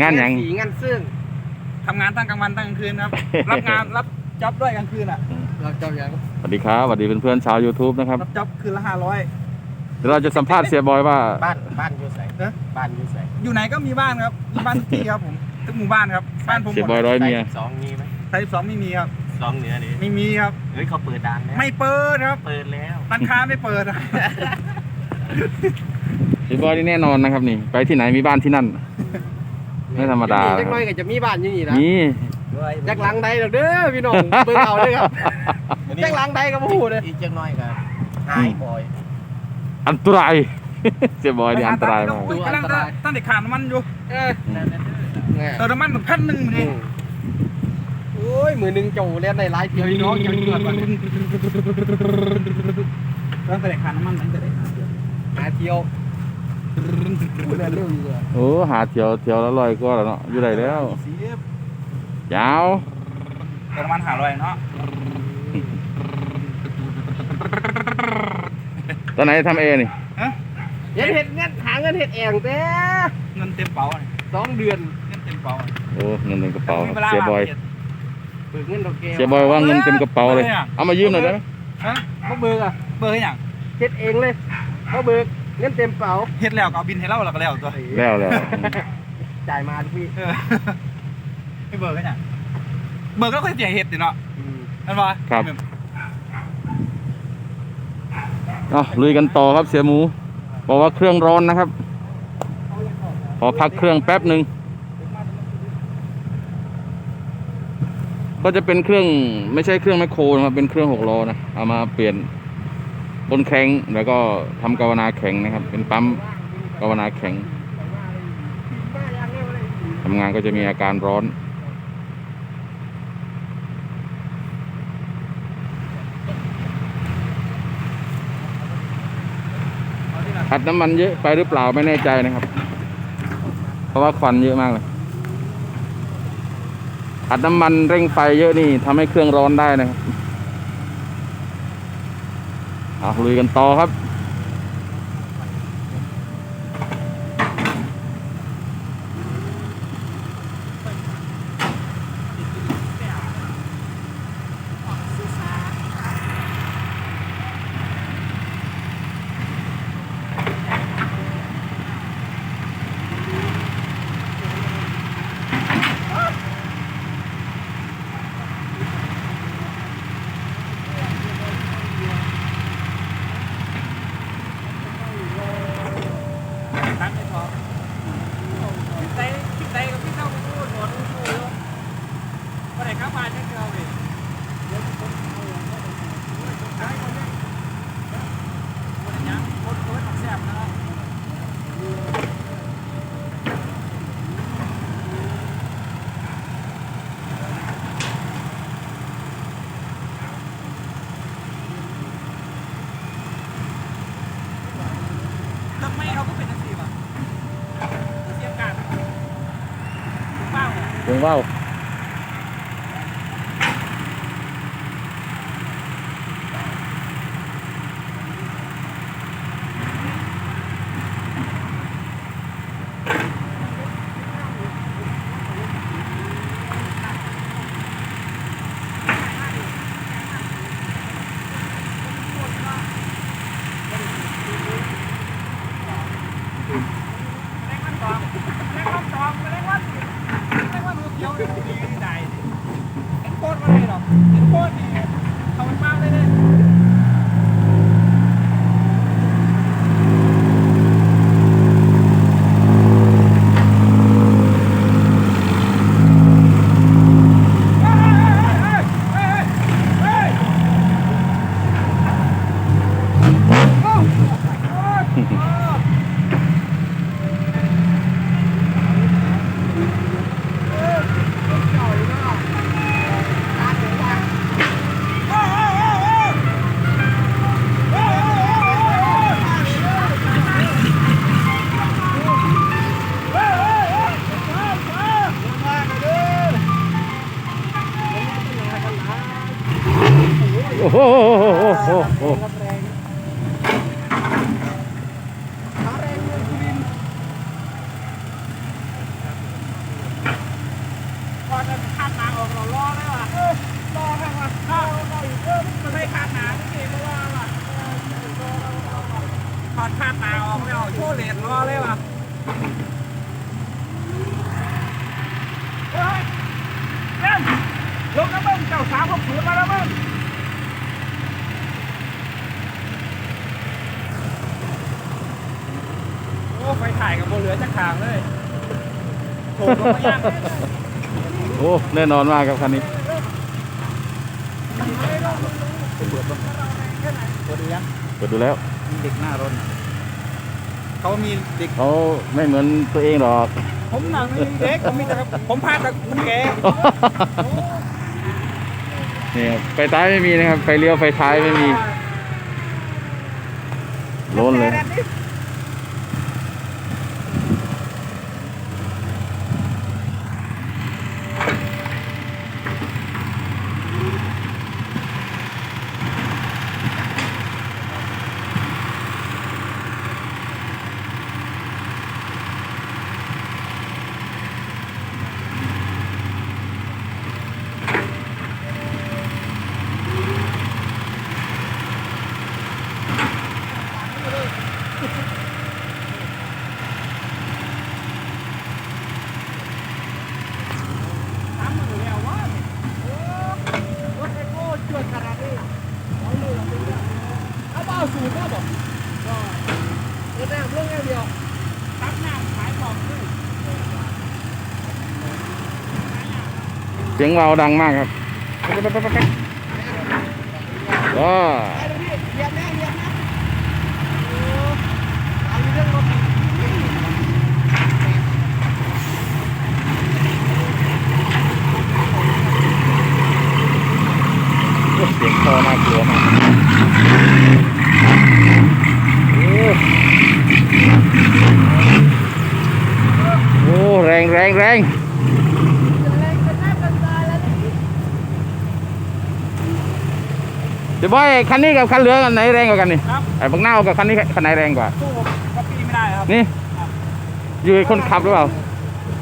งานหยัง สีงานซึ่งทำงานตั้งกลางวันตั้งกลางคืนครับ รับงานรับจ็อบด้วยกลางคืนอะ เราเจ้าอย่างสวัสดีครับสวัสดีเพื่อนๆชาว YouTube นะครับรับจ็อบคืนละห้าร้อยเดี๋ยวเราจะสัมภาษณ์เสียบอยว่า บ้านบ้านอยู่ใส่เอ๊ะบ้านอยู่ใส่อยู่ไหนก็มีบ้านครับมีบ้านทุกที่ครับผมทุกหมู่บ้านครับบ้านผมหเสียมบอยดร้อยเมีย สองมีไหมไทยสองไม่มีครับสองเหนือนี่ไม่มีครับ เฮ้ยเขาเปิดด่านแล้วไม่เปิดครับเปิดแล้วร้านค้าไม่เปิดอะ เสียบอยนี่แน่นอนนะครับนี่ ไปที่ไหนมีบ้านที่นั่น ไม่ธรรมดาจักหน้อยก็จะมีบ้านอยู่นี่นะนี่จักหลังใดดอกเด้อพี่น้องเบิ่งเอาเด้อครับจักหลังใดก็บ่ฮู้เด้ออีกจักหน้อยก็หายบ่อยอันตรายเสียบอยนี่อันตรายมากโอ้กำลังอันตรายตั้งแต่ขาดน้ำมันอยู่เออนั่นน่ะเด้อเติมน้ำมันพันหนึ่งอืนี่มโอ้ยมือหนึงเจ้าเล่นได้หลายเที่ยวพี่น้องจังเกิดว่าตั้งแต่ขาดน้ำมันตั้งแต่ได้ขาดเดียวหา เที่ยวเล่นเร็วอยู่อะโอ้หาเที่ยวเที่ยวละร้อยก็แล้วเนาะอยู่ไหนแล้วสียาวเติมน้ำมันหาร้อยเนาะตอนไหนทำเอนี่ฮะเฮ็ดเฮ็ดเงินหาเงินเฮ็ดเองแต่เงินเต็มเป๋าเนี่ยสองเดือนเงินเต็มเป๋าโอ้เงินเต็มกระเป๋าแต่ไม่มีวลเสียบอยมาเก็เบิกเงินดอกแก้วเสียบอยว่าเงินเต็มกระเป๋าเลยเบิกเลยอะเอามายืมหน่อยได้ไหมฮะบ่เบิกอะเบอร์ให้หยังเฮ็ดเองเลยบ่เบิก เงินเต็มเป๋าเฮ็ดแล้วก็เอาบินให้เราแล้วก็แล้วตัวแล้วแล้วจ่ายมาทุกพี่เออไม่เบิกให้หยังเบิกก็ค่อยเสียเฮ็ดดิเนาะอืมนั่นปะครับเอาลุยกันต่อครับเสียหมู บอกว่าเครื่องร้อนนะครับ ขอพักเครื่องแป๊บหนึ่งก็จะเป็นเครื่องไม่ใช่เครื่องแมคโครนะครับเป็นเครื่องหกล้อนะเอามาเปลี่ยน บนแข็งแล้วก็ทำกาวนาแข็งนะครับ เป็นปั๊มกาวนาแข็งทำงานก็จะมีอาการร้อน อัดน้ำมันเยอะไปหรือเปล่าไม่แน่ใจนะครับ เพราะว่าควันเยอะมากเลยอัดน้ำมันเร่งไฟเยอะนี่ทำให้เครื่องร้อนได้นะครับ ลุยกันต่อครับ ตั้งไม่พอคิดใจคิดใจกับพี่เจ้าพูดหมดพูดอยู่วันไหนข้ามมาเนี่ยเราเลยเดี๋ยวผมเอาอย่างนี้เลยใช้คนเนี่ยวันนี้คนคนของแซ่บนะครับ ทำไมเขาก็เป็นอาชีพอะเสียงการเป้าอะ วงว่าว แรงวันสองแรงวันสองแรงวันแรงวันหัวเขียวดีดีใจเห็นโคตรมาเลยหรอเห็นโคตรนี่เขาเป็นเป้าเลยเลย โอ้โหโอ้โห รอเลยว่ะ รอกันว่ะรอรออีกเออมันไม่ขาดหนาไม่เก่งรอว่ะถอดขาดหนาออกไม่เอาโชว์เลนรอเลยว่ะเฮ้ยเอ็มลงน้ำมึงเจ้าสามหกศูนย์มาแล้วมึงโอ้ไฟถ่ายกับโบเหลือจะขางเลยโถลงมาย่างโอ้ แน่นอนมากครับคันนี้ เปิดดูยังเปิดดูแล้วมีเด็กหน้ารถเขามีเด็กเขาไม่เหมือนตัวเองหรอกผมหนังไม่มีเด็กผมมีแต่ครับผมพาแต่คุณแกนี่ครับไฟท้ายไม่มีนะครับไฟเลี้ยวไฟท้ายไม่มีโล้นเลย เสียงเบาดังมากครับ đó เสียงคอน่ากลัวมากโอ้โอ้แรงแรงแรงเดี๋ยวบอยคันนี้กับคันเหลืองอันไหนแรงกว่ากันนี่ครับไอ้บักเน่ากับคันนี้คันไหนแรงกว่าสู้กับปีไม่ได้ครับนี่อยู่กับคนขับหรือเปล่า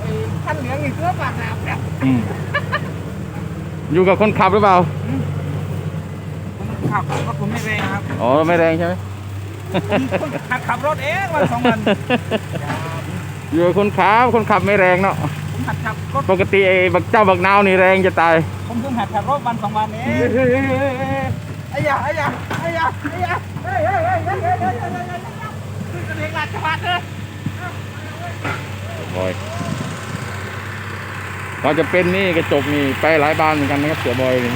ไอ้ขั้นเหลืองอีกเสื้อปากหนามเนี่ยอืมอยู่กับคนขับหรือเปล่าผม ขับรถผมไม่แรงครับอ๋อไม่แรงใช่ไหมผมขับขับรถเองวันสองวันอยู่กับคนขับคนขับไม่แรงเนาะผมหัดขับรถปกติไอ้บักเจ้าบักนาวนี่แรงจะตาย ผมเพิ่งหัดขับรถวันสองวันเองไอ้ยาไอ้ยาไอ้ยาไอ้ยาเฮ้ยเฮ้ยเฮ้ยเฮ้ยเฮ้ยเฮ้ยเฮ้ยเฮ้ยเฮ้ยเรียกราชบัตรเลยบอยเราจะเป็นนี่กระจกนี่ไปหลายบ้านเหมือนกันนะครับเสือบอยนี่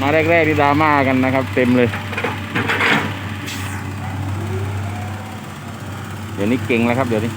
มาแรกๆที่ดราม่ากันนะครับ เต็มเลย เดี๋ยวนี้เก่งแล้วครับเดี๋ยวนี้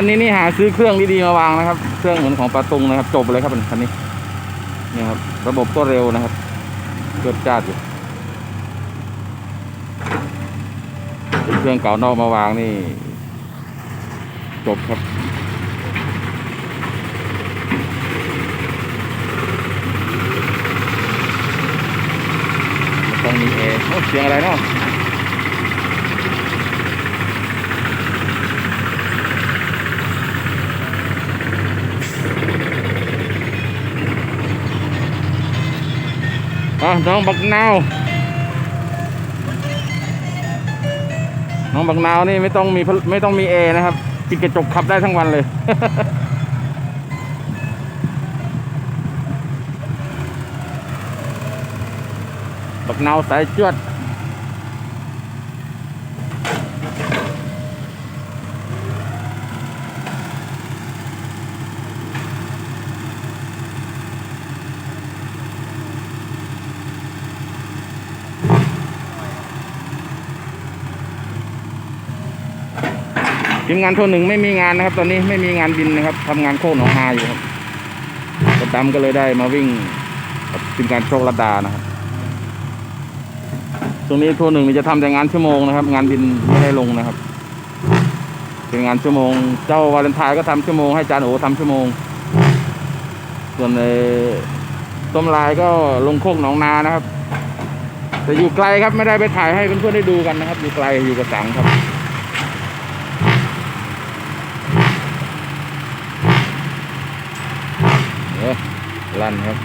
คันนี้นี่หาซื้อเครื่องดีๆมาวางนะครับ เครื่องเหมือนของปลาตุงนะครับ จบเลยครับคันนี้เนี่ยครับ ระบบก็เร็วนะครับเกิดจ้าดอยู่เครื่องเก่านอกมาวางนี่ จบครับต้องมีเออเสียงอะไรเนาะ อะน้องบักนาว น้องบักนาวนี่ไม่ต้องมีไม่ต้องมีเอนะครับ ปิดกระจกขับได้ทั้งวันเลยบักนาวสายจวด ทีมงานโทรหนึ่งไม่มีงานนะครับ ตอนนี้ไม่มีงานบินนะครับทำงานโคกหนองนาอยู่ครับกระดำก็เลยได้มาวิ่งกับทีมงานโชคระดานะครับช่วงนี้โทรหนึ่งจะทำแต่งานชั่วโมงนะครับ งานบินไม่ได้ลงนะครับ เป็นงานชั่วโมง เจ้าวาเลนไทน์ก็ทำชั่วโมงให้จานโอทำชั่วโมง ส่วนในต้มลายก็ลงโคกหนองนานะครับ แต่อยู่ไกลครับไม่ได้ไปถ่ายให้เพื่อนๆได้ดูกันนะครับ อยู่ไกลอยู่กระสังครับ เออ ลั่นครับ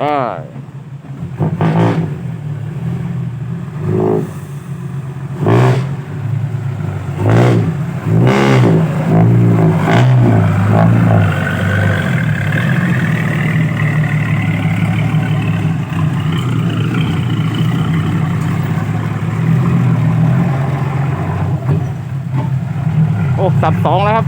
อ่าโอ้สับสองแล้วครับ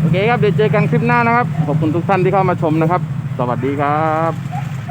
โอเคครับ เดี๋ยวเจอกันคลิปหน้านะครับ ขอบคุณทุกท่านที่เข้ามาชมนะครับ สวัสดีครับ